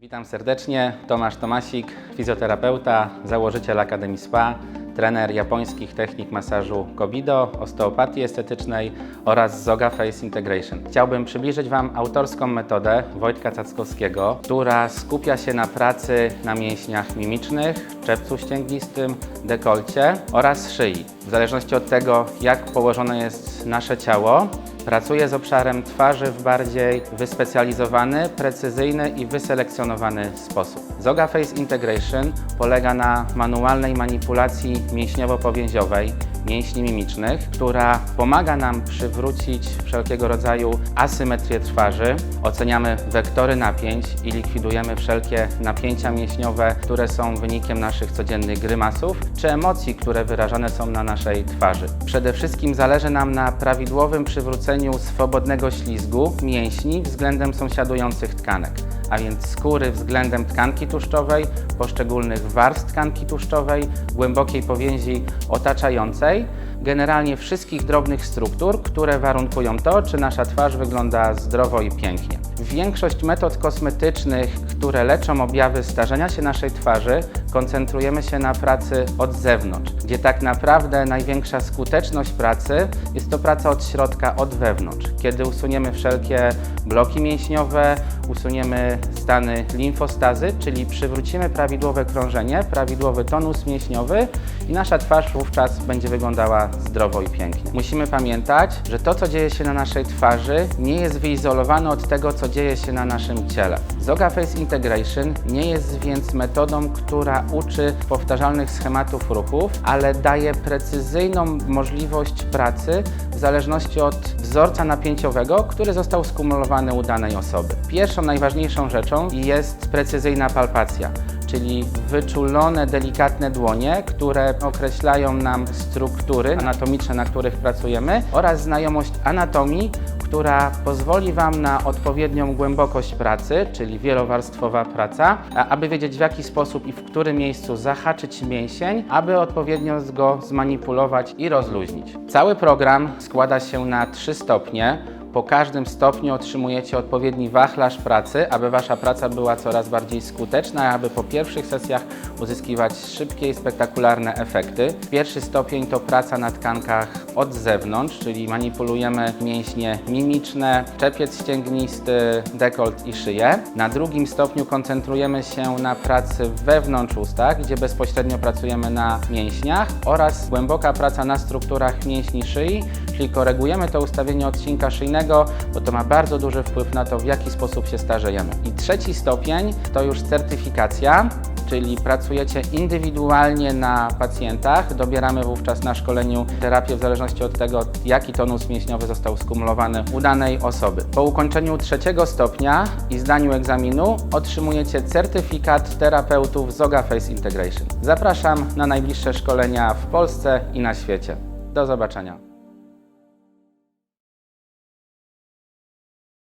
Witam serdecznie, Tomasz Tomasik, fizjoterapeuta, założyciel Akademii SPA, trener japońskich technik masażu Kobido, osteopatii estetycznej oraz Zoga Face Integration. Chciałbym przybliżyć Wam autorską metodę Wojtka Cackowskiego, która skupia się na pracy na mięśniach mimicznych, czepcu ścięgnistym, dekolcie oraz szyi. W zależności od tego, jak położone jest nasze ciało, Pracuję z obszarem twarzy w bardziej wyspecjalizowany, precyzyjny i wyselekcjonowany sposób. Zoga Face Integration polega na manualnej manipulacji mięśniowo-powięziowej mięśni mimicznych, która pomaga nam przywrócić wszelkiego rodzaju asymetrię twarzy. Oceniamy wektory napięć i likwidujemy wszelkie napięcia mięśniowe, które są wynikiem naszych codziennych grymasów czy emocji, które wyrażane są na naszej twarzy. Przede wszystkim zależy nam na prawidłowym przywróceniu swobodnego ślizgu mięśni względem sąsiadujących tkanek, a więc skóry względem tkanki tłuszczowej, poszczególnych warstw tkanki tłuszczowej, głębokiej powięzi otaczającej, generalnie wszystkich drobnych struktur, które warunkują to, czy nasza twarz wygląda zdrowo i pięknie. Większość metod kosmetycznych, które leczą objawy starzenia się naszej twarzy, koncentrujemy się na pracy od zewnątrz, gdzie tak naprawdę największa skuteczność pracy jest to praca od środka, od wewnątrz. Kiedy usuniemy wszelkie bloki mięśniowe, usuniemy stany limfostazy, czyli przywrócimy prawidłowe krążenie, prawidłowy tonus mięśniowy i nasza twarz wówczas będzie wyglądała zdrowo i pięknie. Musimy pamiętać, że to, co dzieje się na naszej twarzy, nie jest wyizolowane od tego, co dzieje się na naszym ciele. Zoga Face Integration nie jest więc metodą, która uczy powtarzalnych schematów ruchów, ale daje precyzyjną możliwość pracy w zależności od wzorca napięciowego, który został skumulowany u danej osoby. Pierwszą najważniejszą rzeczą jest precyzyjna palpacja czyli wyczulone, delikatne dłonie, które określają nam struktury anatomiczne, na których pracujemy oraz znajomość anatomii, która pozwoli Wam na odpowiednią głębokość pracy, czyli wielowarstwowa praca, aby wiedzieć w jaki sposób i w którym miejscu zahaczyć mięsień, aby odpowiednio go zmanipulować i rozluźnić. Cały program składa się na trzy stopnie. Po każdym stopniu otrzymujecie odpowiedni wachlarz pracy, aby Wasza praca była coraz bardziej skuteczna, aby po pierwszych sesjach uzyskiwać szybkie i spektakularne efekty. Pierwszy stopień to praca na tkankach od zewnątrz, czyli manipulujemy mięśnie mimiczne, czepiec ścięgnisty, dekolt i szyję. Na drugim stopniu koncentrujemy się na pracy wewnątrz usta, gdzie bezpośrednio pracujemy na mięśniach oraz głęboka praca na strukturach mięśni szyi, czyli korygujemy to ustawienie odcinka szyjnego, bo to ma bardzo duży wpływ na to, w jaki sposób się starzejemy. I trzeci stopień to już certyfikacja, czyli pracujecie indywidualnie na pacjentach. Dobieramy wówczas na szkoleniu terapię w zależności od tego, jaki tonus mięśniowy został skumulowany u danej osoby. Po ukończeniu trzeciego stopnia i zdaniu egzaminu otrzymujecie certyfikat terapeutów Zoga Face Integration. Zapraszam na najbliższe szkolenia w Polsce i na świecie. Do zobaczenia.